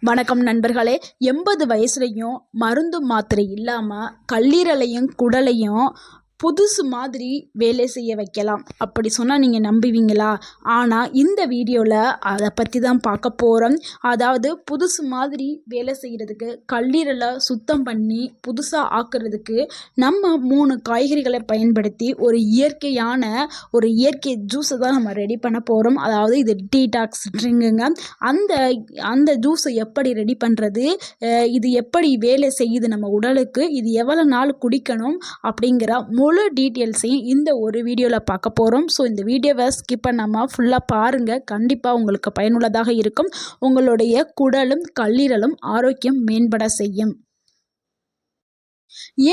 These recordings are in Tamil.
வணக்கம் நண்பர்களே. எண்பது வயசுலையும் மருந்து மாத்திரை இல்லாமல் கல்லீரலையும் குடலையும் புதுசு மாதிரி வேலை செய்ய வைக்கலாம். அப்படி சொன்னால் நீங்கள் நம்புவீங்களா? ஆனால் இந்த வீடியோவில் அதை பற்றி தான் பார்க்க போகிறோம் அதாவது புதுசு மாதிரி வேலை செய்கிறதுக்கு கல்லீரலை சுத்தம் பண்ணி புதுசாக ஆக்குறதுக்கு நம்ம மூணு காய்கறிகளை பயன்படுத்தி ஒரு இயற்கையான ஒரு இயற்கை ஜூஸை தான் நம்ம ரெடி பண்ண போகிறோம் அதாவது இது டீடாக்ஸ் ட்ரிங்குங்க. அந்த அந்த ஜூஸை எப்படி ரெடி பண்ணுறது இது எப்படி வேலை செய்யுது நம்ம உடலுக்கு? இது எவ்வளோ நாள் குடிக்கணும்? அப்படிங்கிற முழு டீட்டெயில்ஸையும் இந்த ஒரு வீடியோவில் பார்க்க போகிறோம் ஸோ இந்த வீடியோவை ஸ்கிப் பண்ணாமல் ஃபுல்லாக பாருங்கள் கண்டிப்பாக உங்களுக்கு பயனுள்ளதாக இருக்கும். உங்களுடைய குடலும் கல்லீரலும் ஆரோக்கியம் மேம்பட செய்யும்.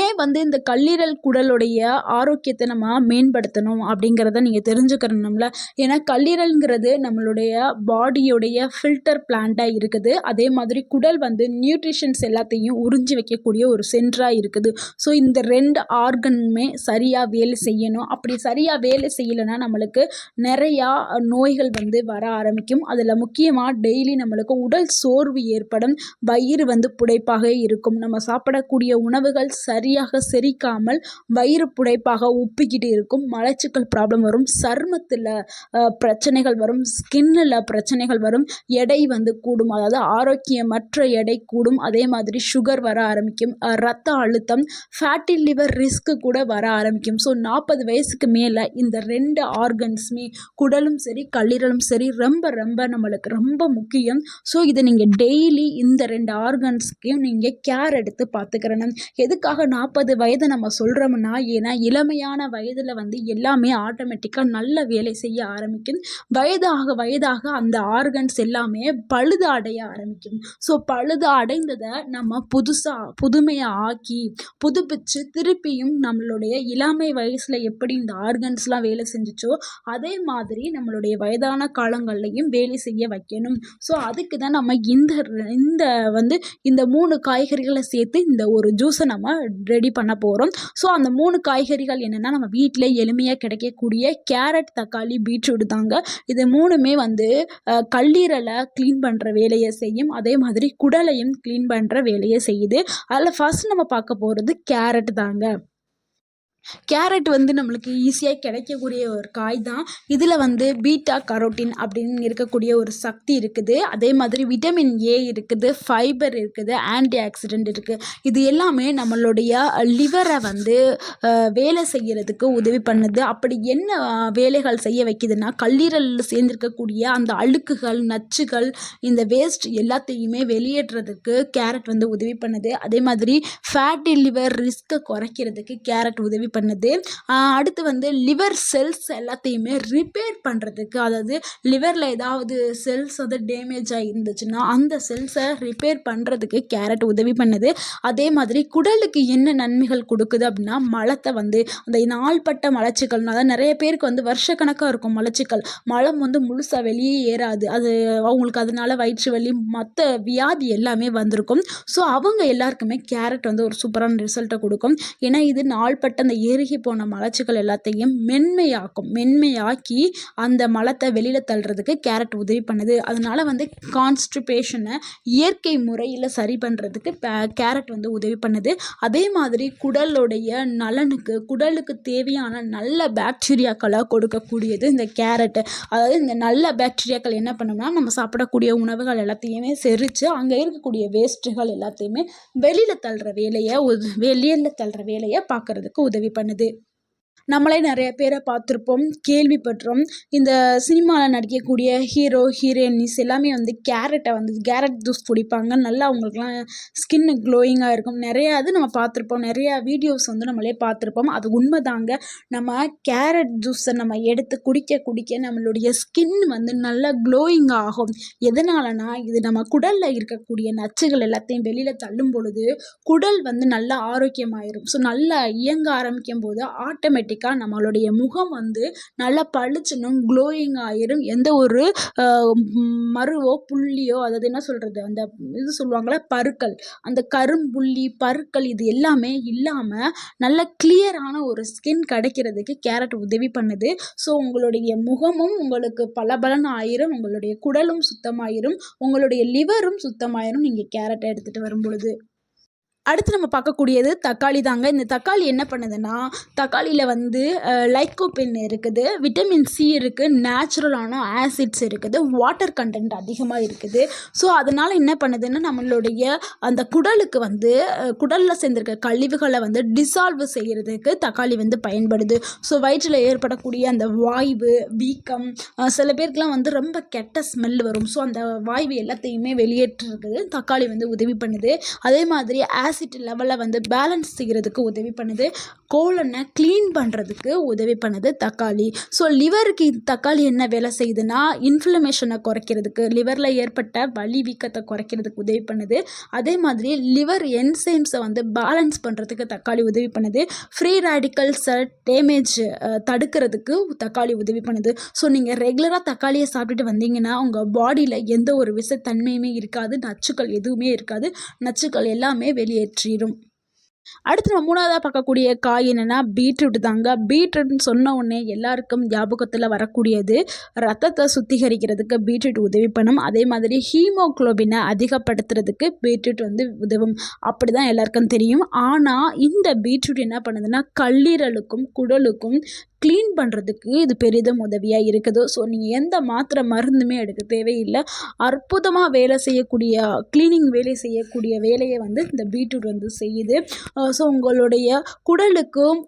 ஏன் வந்து இந்த கல்லீரல் குடலுடைய ஆரோக்கியத்தை நம்ம மேம்படுத்தணும் அப்படிங்கிறத நீங்கள் தெரிஞ்சுக்கிறணும்ல ஏன்னா கல்லீரல்ங்கிறது நம்மளுடைய பாடியுடைய ஃபில்டர் பிளான்ட்டாக இருக்குது. அதே மாதிரி குடல் வந்து நியூட்ரிஷன்ஸ் எல்லாத்தையும் உறிஞ்சி வைக்கக்கூடிய ஒரு சென்டராக இருக்குது. ஸோ இந்த ரெண்டு ஆர்கனுமே சரியாக வேலை செய்யணும். அப்படி சரியாக வேலை செய்யலைன்னா நம்மளுக்கு நிறையா நோய்கள் வந்து வர ஆரம்பிக்கும். அதில் முக்கியமாக டெய்லி நம்மளுக்கு உடல் சோர்வு ஏற்படும். வயிறு வந்து புடைப்பாக இருக்கும். நம்ம சாப்பிடக்கூடிய உணவுகள் சரியாக செரிக்காமல் வயிறு புடைப்பாக உப்பிக்கிட்டு இருக்கும். மலச்சிக்கல் ப்ராப்ளம் வரும். சருமத்தில் பிரச்சனைகள் வரும். ஸ்கின்னில் பிரச்சனைகள் வரும். எடை வந்து கூடும். அதாவது ஆரோக்கியமற்ற எடை கூடும். அதே மாதிரி சுகர் வர ஆரம்பிக்கும். ரத்த அழுத்தம் ஃபேட்டி லிவர் ரிஸ்க்கு கூட வர ஆரம்பிக்கும். ஸோ நாற்பது வயசுக்கு மேலே இந்த ரெண்டு ஆர்கன்ஸுமே குடலும் சரி கல்லீரலும் சரி ரொம்ப ரொம்ப நம்மளுக்கு ரொம்ப முக்கியம். ஸோ இதை நீங்கள் டெய்லி இந்த ரெண்டு ஆர்கன்ஸ்க்கையும் நீங்கள் கேர் எடுத்து பார்த்துக்கிறணும். எது எதுக்காக நாற்பது வயது நம்ம சொல்கிறோம்னா ஏன்னா இளமையான வயதில் வந்து எல்லாமே ஆட்டோமேட்டிக்காக நல்ல வேலை செய்ய ஆரம்பிக்கும். வயதாக வயதாக அந்த ஆர்கன்ஸ் எல்லாமே பழுது அடைய ஆரம்பிக்கும். ஸோ பழுது அடைந்ததை நம்ம புதுசாக புதுமையாக ஆக்கி புதுப்பிச்சு திருப்பியும் நம்மளுடைய இளமை வயசில் எப்படி இந்த ஆர்கன்ஸ்லாம் வேலை செஞ்சிச்சோ அதே மாதிரி நம்மளுடைய வயதான காலங்கள்லையும் வேலை செய்ய வைக்கணும். ஸோ அதுக்கு தான் நம்ம இந்த இந்த வந்து இந்த மூணு காய்கறிகளை சேர்த்து இந்த ஒரு ஜூஸை நம்ம ரெடி பண்ண போகிறோம் ஸோ அந்த மூணு காய்கறிகள் என்னென்னா நம்ம வீட்டிலே எளிமையாக கிடைக்கக்கூடிய கேரட் தக்காளி பீட்ரூட் தாங்க. இது மூணுமே வந்து கல்லீரலை க்ளீன் பண்ணுற வேலையை செய்யும். அதே மாதிரி குடலையும் க்ளீன் பண்ணுற வேலையை செய்யுது. அதில் ஃபஸ்ட் நம்ம பார்க்க போகிறது கேரட் தாங்க. கேரட் வந்து நம்மளுக்கு ஈஸியாக கிடைக்கக்கூடிய ஒரு காய் தான். இதில் வந்து பீட்டா கரோட்டின் அப்படின்னு இருக்கக்கூடிய ஒரு சக்தி இருக்குது. அதே மாதிரி விட்டமின் ஏ இருக்குது ஃபைபர் இருக்குது ஆன்டி ஆக்சிடென்ட் இருக்குது இது எல்லாமே நம்மளுடைய லிவரை வந்து வேலை செய்கிறதுக்கு உதவி பண்ணுது. அப்படி என்ன வேலைகள் செய்ய வைக்குதுன்னா கல்லீரலில் சேர்ந்திருக்கக்கூடிய அந்த அழுக்குகள் நச்சுகள் இந்த வேஸ்ட் எல்லாத்தையுமே வெளியேற்றுறதுக்கு கேரட் வந்து உதவி பண்ணுது. அதே மாதிரி ஃபேட்டி லிவர் ரிஸ்க்கை குறைக்கிறதுக்கு கேரட் உதவி பண்ணுது. அடுத்து வந்து லிவர் செல்ஸ் எல்லாத்தையுமே ரிப்பேர் பண்ணுறதுக்கு அதாவது லிவரில் ஏதாவது செல்ஸ் வந்து டேமேஜ் ஆகிருந்துச்சுன்னா அந்த செல்ஸை ரிப்பேர் பண்ணுறதுக்கு கேரட் உதவி பண்ணுது. அதே மாதிரி குடலுக்கு என்ன நன்மைகள் கொடுக்குது அப்படின்னா மலத்தை வந்து அந்த நாள்பட்ட மலச்சிக்கல்னால நிறைய பேருக்கு வந்து வருஷக்கணக்காக இருக்கும் மலச்சிக்கல். மலம் வந்து முழுசாக வெளியே ஏறாது. அது அவங்களுக்கு அதனால வயிற்று வலி மற்ற வியாதி எல்லாமே வந்திருக்கும். ஸோ அவங்க எல்லாருக்குமே கேரட் வந்து ஒரு சூப்பரான ரிசல்ட்டை கொடுக்கும். ஏன்னா இது நாள்பட்ட அந்த ஏறுகி போன மலச்சுகள் எல்லாத்தையும் மென்மையாக்கும் மென்மையாக்கி அந்த மலத்தை வெளியில் தள்ளுறதுக்கு கேரட் உதவி பண்ணுது. அதனால் வந்து கான்ஸ்டிபேஷனை இயற்கை முறையில் சரி பண்ணுறதுக்கு கேரட் வந்து உதவி பண்ணுது. அதே மாதிரி குடலுடைய நலனுக்கு குடலுக்கு தேவையான நல்ல பாக்டீரியாக்களை கொடுக்கக்கூடியது இந்த கேரட்டு. அதாவது இந்த நல்ல பாக்டீரியாக்கள் என்ன பண்ணோம்னா நம்ம சாப்பிடக்கூடிய உணவுகள் எல்லாத்தையுமே செரித்து அங்கே இருக்கக்கூடிய வேஸ்ட்டுகள் எல்லாத்தையுமே வெளியில் தள்ளுற வேலையை வெளியில் தள்ளுற வேலையை பார்க்குறதுக்கு உதவி பண்ணுது. நம்மளே நிறைய பேரை பார்த்துருப்போம் கேள்விப்பட்டிருப்போம். இந்த சினிமாவில் நடிக்கக்கூடிய ஹீரோ ஹீரோயினிஸ் எல்லாமே வந்து கேரட்டை வந்து கேரட் ஜூஸ் குடிப்பாங்க நல்லா அவங்களுக்குலாம் ஸ்கின்னு க்ளோயிங்காக இருக்கும். நிறையா இது நம்ம பார்த்துருப்போம். நிறையா வீடியோஸ் வந்து நம்மளே பார்த்துருப்போம். அது உண்மைதாங்க. நம்ம கேரட் ஜூஸை நம்ம எடுத்து குடிக்க குடிக்க நம்மளுடைய ஸ்கின் வந்து நல்லா க்ளோயிங் ஆகும். எதனாலனா இது நம்ம குடலில் இருக்கக்கூடிய நச்சுகள் எல்லாத்தையும் வெளியில் தள்ளும் பொழுது குடல் வந்து நல்லா ஆரோக்கியமாயிரும். ஸோ நல்லா இயங்க ஆரம்பிக்கும் போது ஆட்டோமேட்டிக் ஆட்டோமேட்டிக்காக நம்மளுடைய முகம் வந்து நல்லா பளிச்சுன்னும் க்ளோயிங் ஆயிரும். எந்த ஒரு மருவோ புள்ளியோ அதாவது என்ன சொல்கிறது அந்த இது சொல்லுவாங்களே பருக்கள். அந்த கரும்புள்ளி பருக்கள் இது எல்லாமே இல்லாமல் நல்ல கிளியரான ஒரு ஸ்கின் கிடைக்கிறதுக்கு கேரட் உதவி பண்ணுது. ஸோ உங்களுடைய முகமும் உங்களுக்கு பலபலன் ஆயிரும் உங்களுடைய குடலும் சுத்தமாயிரும் உங்களுடைய லிவரும் சுத்தமாயிரும் நீங்கள் கேரட்டை எடுத்துகிட்டு வரும் பொழுது அடுத்து நம்ம பார்க்கக்கூடியது தக்காளி தாங்க. இந்த தக்காளி என்ன பண்ணுதுன்னா தக்காளியில் வந்து லைக்கோபின் இருக்குது விட்டமின் சி இருக்குது நேச்சுரலான ஆசிட்ஸ் இருக்குது வாட்டர் கண்டென்ட் அதிகமாக இருக்குது. ஸோ அதனால் என்ன பண்ணுதுன்னா நம்மளுடைய அந்த குடலுக்கு வந்து குடலில் சேர்ந்துருக்க கழிவுகளை வந்து டிசால்வ் செய்கிறதுக்கு தக்காளி வந்து பயன்படுது. ஸோ வயிற்றில் ஏற்படக்கூடிய அந்த வாய்வு வீக்கம் சில பேருக்குலாம் வந்து ரொம்ப கெட்ட ஸ்மெல் வரும். ஸோ அந்த வாய்வு எல்லாத்தையுமே வெளியேற்றுறதுக்கு தக்காளி வந்து உதவி பண்ணுது. அதே மாதிரி ஆசிட் லெவலை வந்து பேலன்ஸ் செய்கிறதுக்கு உதவி பண்ணுது. கோலனை க்ளீன் பண்ணுறதுக்கு உதவி பண்ணுது தக்காளி. ஸோ லிவருக்கு தக்காளி என்ன வேலை செய்யுதுன்னா இன்ஃப்ளமேஷனை குறைக்கிறதுக்கு லிவரில் ஏற்பட்ட வலி வீக்கத்தை குறைக்கிறதுக்கு உதவி பண்ணுது. அதே மாதிரி லிவர் என்சைம்ஸை வந்து பேலன்ஸ் பண்ணுறதுக்கு தக்காளி உதவி பண்ணுது. ஃப்ரீ ரேடிக்கல்ஸை டேமேஜ் தடுக்கிறதுக்கு தக்காளி உதவி பண்ணுது. ஸோ நீங்கள் ரெகுலராக தக்காளியை சாப்பிட்டுட்டு வந்தீங்கன்னா உங்கள் பாடியில் எந்த ஒரு விஷத்தன்மையுமே இருக்காது. நச்சுக்கள் எதுவுமே இருக்காது. நச்சுக்கள் எல்லாமே வெளியே வெளியேற்றிடும் அடுத்து நம்ம மூணாவதாக பார்க்கக்கூடிய காய் என்னென்னா பீட்ரூட் தாங்க. பீட்ரூட்னு சொன்ன உடனே எல்லாருக்கும் ஞாபகத்தில் வரக்கூடியது ரத்தத்தை சுத்திகரிக்கிறதுக்கு பீட்ரூட் உதவி பண்ணும். அதே மாதிரி ஹீமோக்ளோபினை அதிகப்படுத்துறதுக்கு பீட்ரூட் வந்து உதவும். அப்படி தான் எல்லாருக்கும் தெரியும். ஆனால் இந்த பீட்ரூட் என்ன பண்ணுதுன்னா கல்லீரலுக்கும் குடலுக்கும் க்ளீன் பண்ணுறதுக்கு இது பெரிதும் உதவியாக இருக்குது. ஸோ நீங்கள் எந்த மாத்திரை மருந்துமே எடுக்க தேவையில்லை. அற்புதமாக வேலை செய்யக்கூடிய க்ளீனிங் வேலை செய்யக்கூடிய வேலையை வந்து இந்த பீட்ரூட் வந்து செய்யுது. ஸோ உங்களுடைய குடலுக்கும்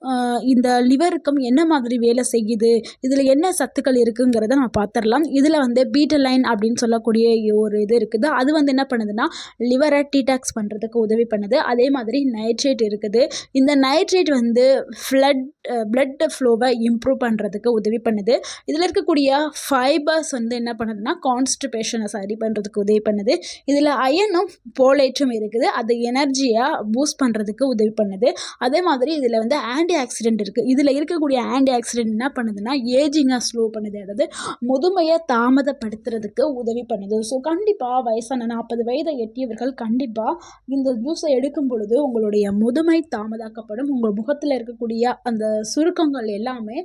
இந்த லிவருக்கும் என்ன மாதிரி வேலை செய்யுது? இதில் என்ன சத்துக்கள் இருக்குங்கிறத நான் பார்த்துடலாம் இதில் வந்து பீட்டலைன் அப்படின்னு சொல்லக்கூடிய ஒரு இது இருக்குது. அது வந்து என்ன பண்ணுதுன்னா லிவரை டீடாக்ஸ் பண்ணுறதுக்கு உதவி பண்ணுது. அதே மாதிரி நைட்ரேட் இருக்குது. இந்த நைட்ரேட் வந்து ஃப்ளட் பிளட் ஃப்ளோவை இம்ப்ரூவ் பண்ணுறதுக்கு உதவி பண்ணுது. இதில் இருக்கக்கூடிய ஃபைபர்ஸ் வந்து என்ன பண்ணுதுன்னா கான்ஸ்டிபேஷனை சரி பண்ணுறதுக்கு உதவி பண்ணுது. இதில் அயனும் போலேட்டும் இருக்குது. அது எனர்ஜியாக பூஸ்ட் பண்ணுறதுக்கு உதவி பண்ணுது. அதே மாதிரி இதில் வந்து ஆன்டி ஆக்சிடென்ட் இருக்குது இதில் இருக்கக்கூடிய ஆன்டி ஆக்சிடென்ட் என்ன பண்ணுதுன்னா ஏஜிங்கை ஸ்லோ பண்ணுது. அதாவது முதுமையை தாமதப்படுத்துறதுக்கு உதவி பண்ணுது. ஸோ கண்டிப்பாக வயசான நாற்பது வயதை எட்டியவர்கள் கண்டிப்பாக இந்த ஜூஸை எடுக்கும் பொழுது உங்களுடைய முதுமை தாமதாக்கப்படும். உங்கள் முகத்தில் இருக்கக்கூடிய அந்த சுருக்கங்கள் எல்லாமே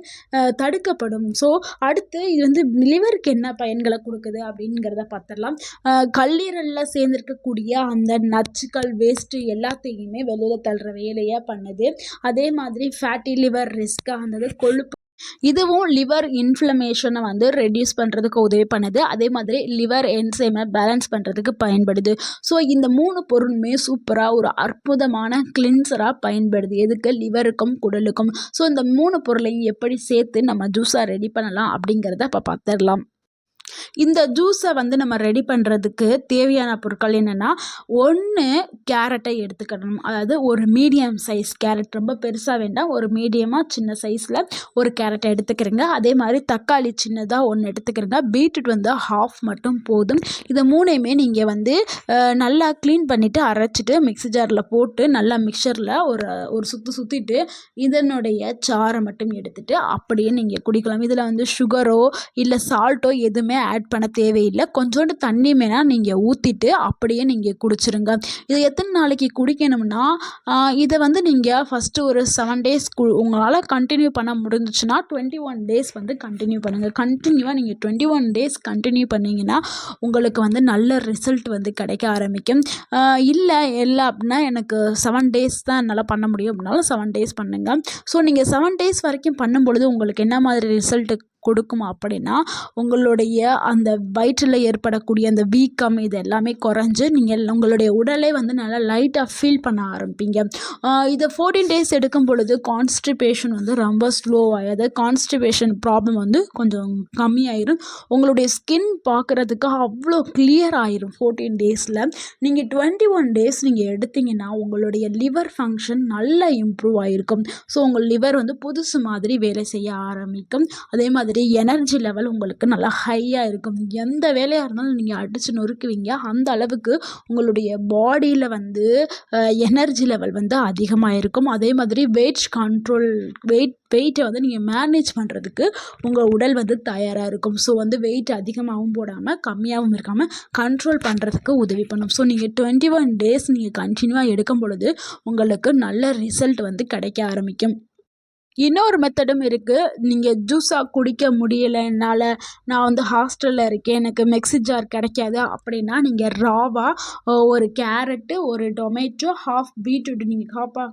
தடுக்கப்படும். ஸோ அடுத்து இது வந்து லிவருக்கு என்ன பயன்களை கொடுக்குது அப்படிங்கிறத பார்த்துடலாம். கல்லீரலில் சேர்ந்துருக்கக்கூடிய அந்த நச்சுக்கள் வேஸ்ட்டு எல்லாத்தையுமே வெளியில் தள்ளுற வேலையாக பண்ணுது. அதே மாதிரி ஃபேட்டி லிவர் ரிஸ்க்காக அந்த கொழுப்பு இதுவும் லிவர் இன்ஃப்ளமேஷனை வந்து ரெடியூஸ் பண்ணுறதுக்கு உதவி பண்ணுது. அதே மாதிரி லிவர் என்சைமை பேலன்ஸ் பண்ணுறதுக்கு பயன்படுது. ஸோ இந்த மூணு பொருளுமே சூப்பராக ஒரு அற்புதமான கிளின்சராக பயன்படுது. எதுக்கு? லிவருக்கும் குடலுக்கும். ஸோ இந்த மூணு பொருளையும் எப்படி சேர்த்து நம்ம ஜூஸாக ரெடி பண்ணலாம் அப்படிங்கிறத இப்போ பார்த்துடலாம் இந்த ஜூஸை வந்து நம்ம ரெடி பண்ணுறதுக்கு தேவையான பொருட்கள் என்னென்னா ஒன்று கேரட்டை எடுத்துக்கணும். அதாவது ஒரு மீடியம் சைஸ் கேரட் ரொம்ப பெருசாக வேண்டாம். ஒரு மீடியமாக சின்ன சைஸில் ஒரு கேரட்டை எடுத்துக்கிறேங்க. அதே மாதிரி தக்காளி சின்னதாக ஒன்று எடுத்துக்கிறேங்க. பீட்ரூட் வந்து ஹாஃப் மட்டும் போதும். இதை மூணையுமே நீங்கள் வந்து நல்லா க்ளீன் பண்ணிவிட்டு அரைச்சிட்டு மிக்ஸி ஜாரில் போட்டு நல்லா மிக்சரில் ஒரு ஒரு சுற்று சுற்றிட்டு இதனுடைய சாரை மட்டும் எடுத்துட்டு அப்படியே நீங்கள் குடிக்கலாம். இதில் வந்து சுகரோ இல்லை சால்ட்டோ எதுவுமே ஆட் பண்ண தேவையில்லை. கொஞ்சோண்டு தண்ணி வேணால் நீங்கள் ஊற்றிட்டு அப்படியே நீங்கள் குடிச்சிருங்க. இது எத்தனை நாளைக்கு குடிக்கணும்னா இதை வந்து நீங்கள் ஃபஸ்ட்டு ஒரு செவன் டேஸ் கு உங்களால் கண்டினியூ பண்ண முடிஞ்சிச்சுன்னா டுவெண்ட்டி ஒன் டேஸ் வந்து கண்டினியூ பண்ணுங்கள் கண்டினியூவாக நீங்கள் டுவெண்ட்டி ஒன் டேஸ் கண்டினியூ பண்ணிங்கன்னா உங்களுக்கு வந்து நல்ல ரிசல்ட் வந்து கிடைக்க ஆரம்பிக்கும். இல்லை இல்லை அப்படின்னா எனக்கு செவன் டேஸ் தான் என்னால் பண்ண முடியும். அப்படின்னாலும் செவன் டேஸ் பண்ணுங்கள் ஸோ நீங்கள் செவன் டேஸ் வரைக்கும் பண்ணும்பொழுது உங்களுக்கு என்ன மாதிரி ரிசல்ட்டு கொடுக்கும் அப்படின்னா உங்களுடைய அந்த வயிற்றில் ஏற்படக்கூடிய அந்த வீக்கம் இது எல்லாமே குறைஞ்சு நீங்கள் உங்களுடைய உடலே வந்து நல்லா லைட்டாக ஃபீல் பண்ண ஆரம்பிப்பீங்க. இதை ஃபோர்டீன் டேஸ் எடுக்கும் பொழுது கான்ஸ்டிபேஷன் வந்து ரொம்ப ஸ்லோ ஆகாது. கான்ஸ்டிபேஷன் ப்ராப்ளம் வந்து கொஞ்சம் கம்மியாயிரும். உங்களுடைய ஸ்கின் பார்க்குறதுக்கு அவ்வளோ கிளியர் ஆயிரும் ஃபோர்டீன் டேஸில் நீங்கள் டுவெண்ட்டி ஒன் டேஸ் நீங்கள் எடுத்தீங்கன்னா உங்களுடைய லிவர் ஃபங்க்ஷன் நல்லா இம்ப்ரூவ் ஆகிருக்கும் ஸோ உங்கள் லிவர் வந்து புதுசு மாதிரி வேலை செய்ய ஆரம்பிக்கும். அதே மாதிரி மாதிரி எனர்ஜி லெவல் உங்களுக்கு நல்லா ஹையாக இருக்கும். எந்த வேலையாக இருந்தாலும் நீங்கள் அடித்து நொறுக்குவீங்க. அந்த அளவுக்கு உங்களுடைய பாடியில் வந்து எனர்ஜி லெவல் வந்து அதிகமாக இருக்கும். அதே மாதிரி வெயிட் கண்ட்ரோல் வெயிட் வெயிட்டை வந்து நீங்கள் மேனேஜ் பண்ணுறதுக்கு உங்கள் உடல் வந்து தயாராக இருக்கும். ஸோ வந்து வெயிட் அதிகமாகவும் போடாமல் கம்மியாகவும் இருக்காமல் கண்ட்ரோல் பண்ணுறதுக்கு உதவி பண்ணும். ஸோ நீங்கள் டுவெண்ட்டி ஒன் டேஸ் நீங்கள் கண்டினியூவாக எடுக்கும் பொழுது உங்களுக்கு நல்ல ரிசல்ட் வந்து கிடைக்க ஆரம்பிக்கும். இன்னொரு மெத்தடும் இருக்குது நீங்கள் ஜூஸாக குடிக்க முடியலை என்னால் நான் வந்து ஹாஸ்டலில் இருக்கேன். எனக்கு மிக்ஸி ஜார் கிடைக்காது. அப்படின்னா நீங்கள் ராவாக ஒரு கேரட்டு ஒரு டொமேட்டோ ஹாஃப் பீட்ரூட் நீங்கள் ஹாஃபாக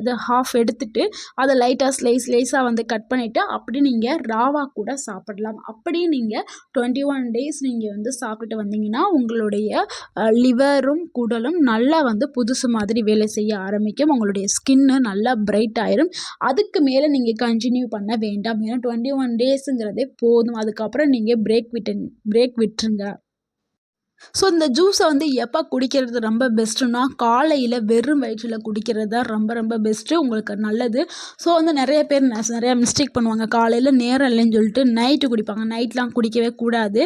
அது ஹாஃப் எடுத்துட்டு அதை லைட்டாக ஸ்லைஸ் ஸ்லைஸாக வந்து கட் பண்ணிவிட்டு அப்படி நீங்கள் ராவாக கூட சாப்பிடலாம். அப்படி நீங்கள் டுவெண்ட்டி ஒன் டேஸ் நீங்கள் வந்து சாப்பிட்டுட்டு வந்தீங்கன்னா உங்களுடைய லிவரும் குடலும் நல்லா வந்து புதுசு மாதிரி வேலை செய்ய ஆரம்பிக்கும். உங்களுடைய ஸ்கின்னு நல்லா பிரைட் ஆயிரும். அதுக்கு மேலே நீங்கள் கண்டினியூ பண்ண வேண்டாம். ஏன்னா டுவெண்ட்டி ஒன் டேஸுங்கிறதே போதும். அதுக்கப்புறம் நீங்கள் பிரேக் விட்டு பிரேக் விட்டுருங்க. ஸோ இந்த ஜூஸை வந்து எப்போ குடிக்கிறது ரொம்ப பெஸ்ட்டுன்னா காலையில் வெறும் வயிற்றில் குடிக்கிறது தான் ரொம்ப ரொம்ப பெஸ்ட்டு உங்களுக்கு நல்லது. ஸோ வந்து நிறைய பேர் நிறையா மிஸ்டேக் பண்ணுவாங்க. காலையில் நேரம் இல்லைன்னு சொல்லிட்டு நைட்டு குடிப்பாங்க. நைட்லாம் குடிக்கவே கூடாது.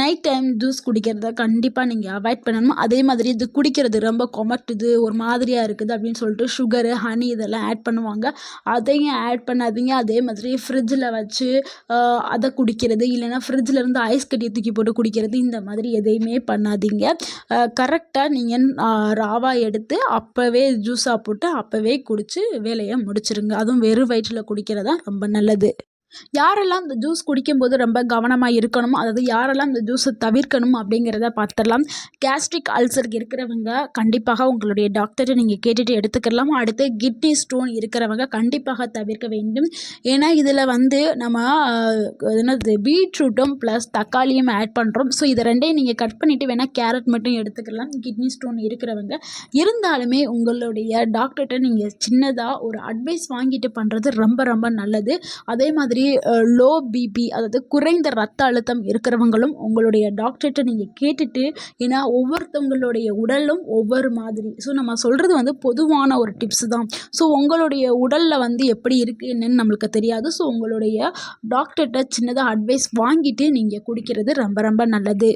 நைட் டைம் ஜூஸ் குடிக்கிறத கண்டிப்பாக நீங்கள் அவாய்ட் பண்ணணும். அதே மாதிரி இது குடிக்கிறது ரொம்ப கொமட்டுது ஒரு மாதிரியாக இருக்குது அப்படின்னு சொல்லிட்டு சுகரு ஹனி இதெல்லாம் ஆட் பண்ணுவாங்க. அதையும் ஆட் பண்ணாதீங்க. அதே மாதிரி ஃப்ரிட்ஜில் வச்சு அதை குடிக்கிறது இல்லைன்னா ஃப்ரிட்ஜில் இருந்து ஐஸ் கட்டியை தூக்கி போட்டு குடிக்கிறது இந்த மாதிரி எதையுமே எதுவுமே பண்ணாதீங்க. கரெக்டாக நீங்கள் ராவா எடுத்து அப்போவே ஜூஸாக போட்டு அப்போவே குடித்து வேலையை முடிச்சிருங்க. அதுவும் வெறும் வயிற்றில் குடிக்கிறது தான் ரொம்ப நல்லது. யாரெல்லாம் இந்த ஜூஸ் குடிக்கும்போது ரொம்ப கவனமாக இருக்கணும் அதாவது யாரெல்லாம் இந்த ஜூஸை தவிர்க்கணும் அப்படிங்கிறத பார்த்துடலாம். கேஸ்ட்ரிக் அல்சர் இருக்கிறவங்க கண்டிப்பாக உங்களுடைய டாக்டரை நீங்கள் கேட்டுட்டு எடுத்துக்கலாம். அடுத்து கிட்னி ஸ்டோன் இருக்கிறவங்க கண்டிப்பாக தவிர்க்க வேண்டும். ஏன்னா இதில் வந்து நம்ம என்னது பீட்ரூட்டும் ப்ளஸ் தக்காளியும் ஆட் பண்ணுறோம் ஸோ இதை ரெண்டையும் நீங்கள் கட் பண்ணிவிட்டு வேணால் கேரட் மட்டும் எடுத்துக்கலாம். கிட்னி ஸ்டோன் இருக்கிறவங்க. இருந்தாலுமே உங்களுடைய டாக்டர்கிட்ட நீங்கள் சின்னதாக ஒரு அட்வைஸ் வாங்கிட்டு பண்ணுறது ரொம்ப ரொம்ப நல்லது. அதே மாதிரி மாதிரி லோ பிபி அதாவது குறைந்த ரத்த அழுத்தம் இருக்கிறவங்களும் உங்களுடைய டாக்டர்கிட்ட நீங்கள் கேட்டுட்டு ஏன்னா ஒவ்வொருத்தவங்களுடைய உடலும் ஒவ்வொரு மாதிரி. ஸோ நம்ம சொல்கிறது வந்து பொதுவான ஒரு டிப்ஸ் தான். ஸோ உங்களுடைய உடலில் வந்து எப்படி இருக்குது என்னன்னு நம்மளுக்கு தெரியாது. ஸோ உங்களுடைய டாக்டர்கிட்ட சின்னதாக அட்வைஸ் வாங்கிட்டு நீங்கள் குடிக்கிறது ரொம்ப ரொம்ப நல்லது.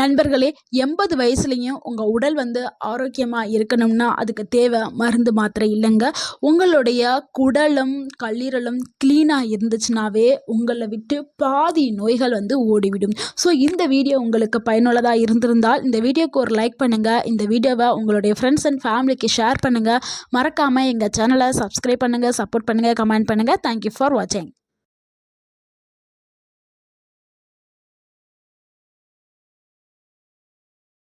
நண்பர்களே எண்பது வயசுலேயும் உங்கள் உடல் வந்து ஆரோக்கியமாக இருக்கணும்னா அதுக்கு தேவை மருந்து மாத்திரை இல்லைங்க. உங்களுடைய குடலும் கல்லீரலும் க்ளீனாக இருந்துச்சுனாவே உங்களை விட்டு பாதி நோய்கள் வந்து ஓடிவிடும். ஸோ இந்த வீடியோ உங்களுக்கு பயனுள்ளதாக இருந்திருந்தால் இந்த வீடியோக்கு ஒரு லைக் பண்ணுங்கள் இந்த வீடியோவை உங்களுடைய ஃப்ரெண்ட்ஸ் அண்ட் ஃபேமிலிக்கு ஷேர் பண்ணுங்கள் மறக்காமல் எங்கள் சேனலை சப்ஸ்கிரைப் பண்ணுங்கள் சப்போர்ட் பண்ணுங்கள் கமெண்ட் பண்ணுங்கள் தேங்க்யூ ஃபார் வாட்சிங்